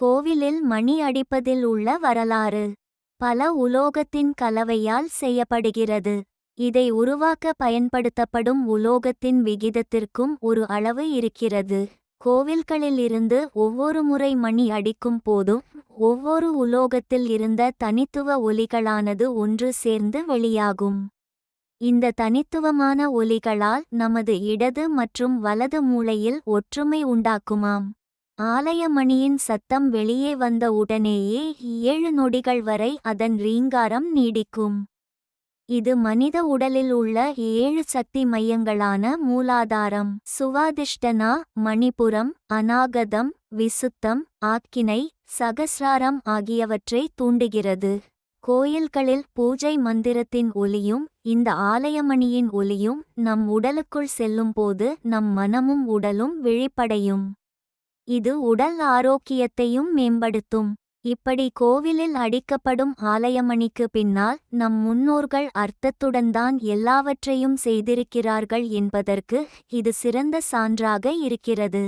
கோவிலில் மணி அடிப்பதில் உள்ள வரலாறு பல உலோகத்தின் கலவையால் செய்யப்படுகிறது. இதை உருவாக்க பயன்படுத்தப்படும் உலோகத்தின் விகிதத்திற்கும் ஒரு அளவு இருக்கிறது. கோவில்களிலிருந்து ஒவ்வொரு முறை மணி அடிக்கும் போதும் ஒவ்வொரு உலோகத்தில் இருந்த தனித்துவ ஒலிகளானது ஒன்று சேர்ந்து வெளியாகும். இந்த தனித்துவமான ஒலிகளால் நமது இடது மற்றும் வலது மூளையில் ஒற்றுமை உண்டாக்குமாம். ஆலயமணியின் சத்தம் வெளியே வந்த உடனேயே ஏழு நொடிகள் வரை அதன் ரீங்காரம் நீடிக்கும். இது மனித உடலில் உள்ள ஏழு சக்தி மையங்களான மூலாதாரம் சுவாதிஷ்டனா மணிபுரம் அநாகதம் விசுத்தம் ஆக்கினை சகசிராரம் ஆகியவற்றை தூண்டுகிறது. கோயில்களில் பூஜை மந்திரத்தின் ஒலியும் இந்த ஆலயமணியின் ஒலியும் நம் உடலுக்குள் செல்லும்போது நம் மனமும் உடலும் விழிப்படையும். இது உடல் ஆரோக்கியத்தையும் மேம்படுத்தும். இப்படி கோவிலில் அடிக்கப்படும் ஆலயமணிக்கு பின்னால் நம் முன்னோர்கள் அர்த்தத்துடன் தான் எல்லாவற்றையும் செய்திருக்கிறார்கள் என்பதற்கு இது சிறந்த சான்றாக இருக்கிறது.